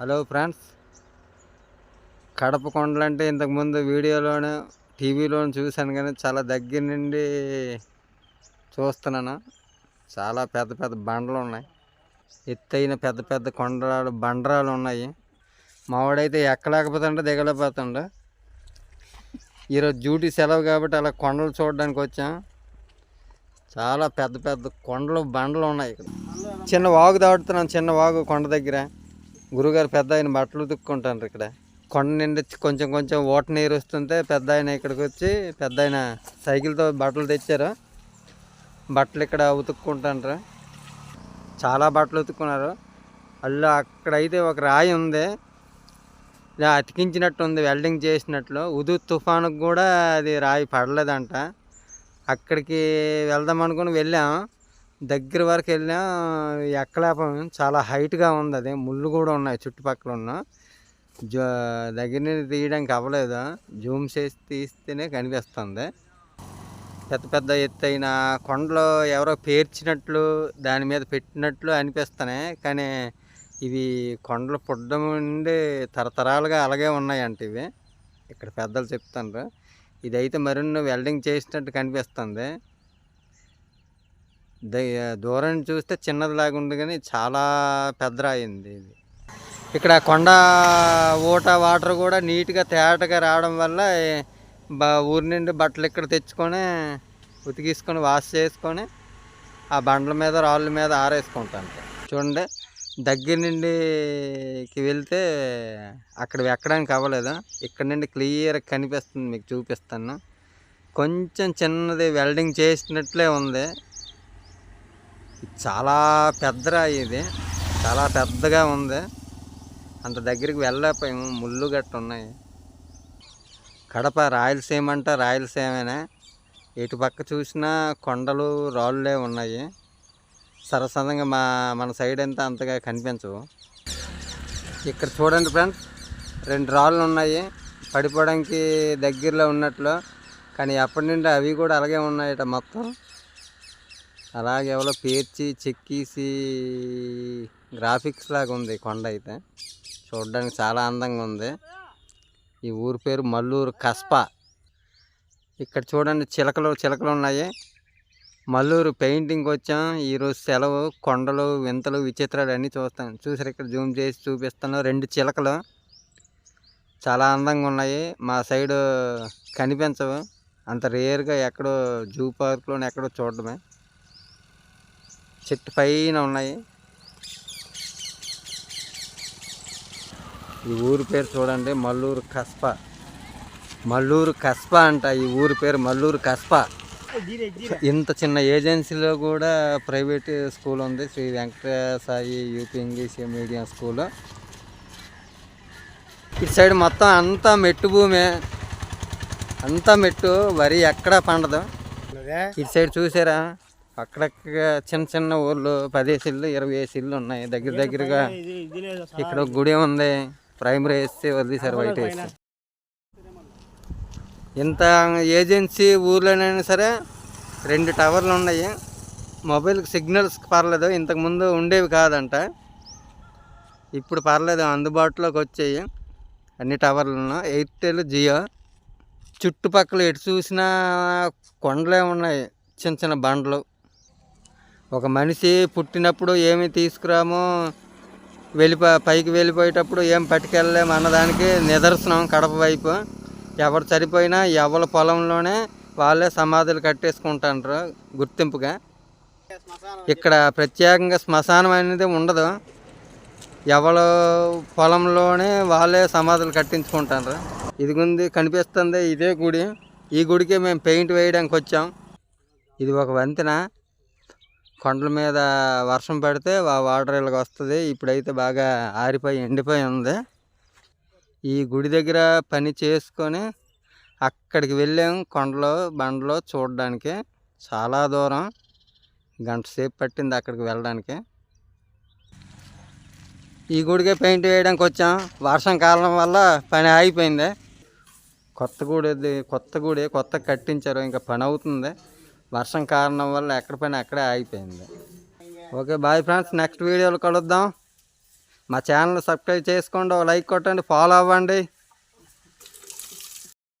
Hello friends. Kadapa కొండలు అంటే ఇంతకుముందు వీడియోలోను టీవీలోను చూశాను కానీ చాలా దగ్గర నుండి చూస్తున్నాను. చాలా పెద్ద పెద్ద బండలు ఉన్నాయి. ఎత్తైన పెద్ద పెద్ద కొండలు బండరాలు ఉన్నాయి. మావాడైతే ఎక్కలేకపోతుండే దిగలేకపోతుండే. ఈరోజు డ్యూటీ సెలవు కాబట్టి అలా కొండలు చూడడానికి వచ్చాం. చాలా పెద్ద పెద్ద కొండలు బండలు ఉన్నాయి. ఇక్కడ చిన్న వాగు దాటుతున్నాను చిన్న వాగు కొండ దగ్గర. గురుగారు పెద్ద ఆయన బట్టలు ఉతుక్కుంటారు ఇక్కడ. కొండ నిండి కొంచెం కొంచెం ఓట నీరు వస్తుంటే పెద్ద ఆయన ఇక్కడికి వచ్చి పెద్ద ఆయన సైకిల్తో బట్టలు తెచ్చారు. బట్టలు ఇక్కడ ఉతుక్కుంటారు చాలా బట్టలు ఉతుక్కున్నారు. అల్లు అక్కడైతే ఒక రాయి ఉంది. ఇలా అతికించినట్టు ఉంది వెల్డింగ్ చేసినట్లు. ఉదు తుఫానుకు కూడా అది రాయి పడలేదంట. అక్కడికి వెళ్దాం అనుకుని వెళ్ళాం. దగ్గర వరకు వెళ్ళినా ఎక్కలేపం చాలా హైట్గా ఉంది అది. ముళ్ళు కూడా ఉన్నాయి చుట్టుపక్కల ఉన్న. జో దగ్గర నుండి తీయడానికి అవ్వలేదు. జూమ్ చేసి తీస్తేనే కనిపిస్తుంది. పెద్ద పెద్ద ఎత్తైన కొండలు ఎవరో పేర్చినట్లు దాని మీద పెట్టినట్లు అనిపిస్తున్నాయి. కానీ ఇవి కొండలు పుట్టడం నుండి తరతరాలుగా అలాగే ఉన్నాయంట ఇవి. ఇక్కడ పెద్దలు చెప్తున్నారు ఇదైతే మరిన్ని వెల్డింగ్ చేసినట్టు కనిపిస్తుంది. దూరం చూస్తే చిన్నదిలాగా ఉంది కానీ చాలా పెద్ద ఇది. ఇక్కడ కొండ ఊట వాటర్ కూడా నీట్గా తేటగా రావడం వల్ల బా ఊరి నుండి బట్టలు ఇక్కడ తెచ్చుకొని ఉతికిసుకొని వాష్ చేసుకొని ఆ బండ్ల మీద రాళ్ళ మీద ఆరేసుకుంటాను చూడండి దగ్గర నుండికి వెళ్తే అక్కడ ఎక్కడానికి అవ్వలేదు. ఇక్కడ నుండి క్లియర్గా కనిపిస్తుంది మీకు చూపిస్తాను. కొంచెం చిన్నది వెల్డింగ్ చేసినట్లే ఉంది. చాలా పెద్ద ఇది. చాలా పెద్దగా ఉంది. అంత దగ్గరికి వెళ్ళలేకపోయాము. ముళ్ళు గట్ట ఉన్నాయి. కడప రాయలసీమ అంటే రాయలసీమనే. ఎటు పక్క చూసినా కొండలు రాళ్ళే ఉన్నాయి. సరసంగా మా మన సైడ్ అంతా అంతగా కనిపించవు. ఇక్కడ చూడండి ఫ్రెండ్స్ రెండు రాళ్ళు ఉన్నాయి. పడిపోవడానికి దగ్గరలో ఉన్నట్లు. కానీ ఎప్పటి నుండి అవి కూడా అలాగే ఉన్నాయట మొత్తం. అలాగే ఎవరో పేర్చి చెక్కేసి గ్రాఫిక్స్ లాగా ఉంది కొండ అయితే. చూడడానికి చాలా అందంగా ఉంది. ఈ ఊరి పేరు మల్లూరు కస్పా. ఇక్కడ చూడండి చిలకలు చిలకలు ఉన్నాయి. మల్లూరు పెయింటింగ్ వచ్చాం. ఈరోజు సెలవు కొండలు వింతలు విచిత్రాలు అన్నీ చూస్తాం. చూసారు ఇక్కడ జూమ్ చేసి చూపిస్తాను రెండు చిలకలు. చాలా అందంగా ఉన్నాయి. మా సైడు కనిపించవు. అంత రేర్గా ఎక్కడో జూ పార్క్లోనే ఎక్కడో చూడడమే. చెట్టు పైన ఉన్నాయి. ఈ ఊరి పేరు చూడండి మల్లూరు కస్పా. మల్లూరు కస్పా అంట ఈ ఊరి పేరు మల్లూరు కస్పా. ఇంత చిన్న ఏజెన్సీలో కూడా ప్రైవేట్ స్కూల్ ఉంది Sri Venkatasai UP English medium school. ఇటు సైడ్ మొత్తం అంతా మెట్టు భూమే. అంతా మెట్టు వరి ఎక్కడా పండదు. ఇటు సైడ్ చూసారా? అక్కడక్కడ చిన్న చిన్న ఊర్లు పదేసి ఇల్లు ఇరవై వేసి ఇల్లు ఉన్నాయి. దగ్గర దగ్గరగా ఇక్కడ ఒక గుడి ఉంది. ప్రైమరీ వేస్తే వదిలేశారు వైట్ వేసి ఇంత ఏజెన్సీ ఊర్లోనైనా సరే రెండు టవర్లు ఉన్నాయి. మొబైల్కి సిగ్నల్స్ పర్లేదు. ఇంతకుముందు ఉండేవి కాదంట. ఇప్పుడు పర్లేదు. అందుబాటులోకి వచ్చాయి. అన్ని టవర్లను ఎయిర్టెల్ జియో. చుట్టుపక్కల ఎటు చూసినా కొండలే ఉన్నాయి. చిన్న చిన్న బండ్లు. ఒక మనిషి పుట్టినప్పుడు ఏమి తీసుకురామో? వెళ్ళిపో పైకి వెళ్ళిపోయేటప్పుడు ఏం పట్టుకెళ్ళలేము అన్నదానికి నిదర్శనం కడప వైపు. ఎవరు చనిపోయినా ఎవరి పొలంలోనే వాళ్ళే సమాధులు కట్టేసుకుంటారు గుర్తింపుగా. ఇక్కడ ప్రత్యేకంగా శ్మశానం అనేది ఉండదు. ఎవరు పొలంలోనే వాళ్ళే సమాధులు కట్టించుకుంటారు ఇది ఉంది కనిపిస్తుంది ఇదే గుడి. ఈ గుడికి మేము పెయింట్ వేయడానికి వచ్చాం. ఇది ఒక వంతెన. కొండల మీద వర్షం పడితే ఆ వాటర్ ఇలాగ వస్తుంది. ఇప్పుడైతే బాగా ఆరిపోయి ఎండిపోయి ఉంది. ఈ గుడి దగ్గర పని చేసుకొని అక్కడికి వెళ్ళాం కొండలో బండలో చూడడానికి. చాలా దూరం. గంట సేపు పట్టింది అక్కడికి వెళ్ళడానికి. ఈ గుడికే పెయింట్ వేయడానికి వచ్చాం. వర్షం కాలం వల్ల పని ఆగిపోయింది. కొత్త గుడి కొత్త గుడి కొత్త కట్టించారు. ఇంకా పని అవుతుంది. వర్షం కారణం వల్ల ఎక్కడ అక్కడే ఆగిపోయింది. ఓకే బాయ్ ఫ్రెండ్స్ నెక్స్ట్ వీడియోలు కలుద్దాం. మా ఛానల్ సబ్స్క్రైబ్ చేసుకోండి లైక్ కొట్టండి ఫాలో అవ్వండి.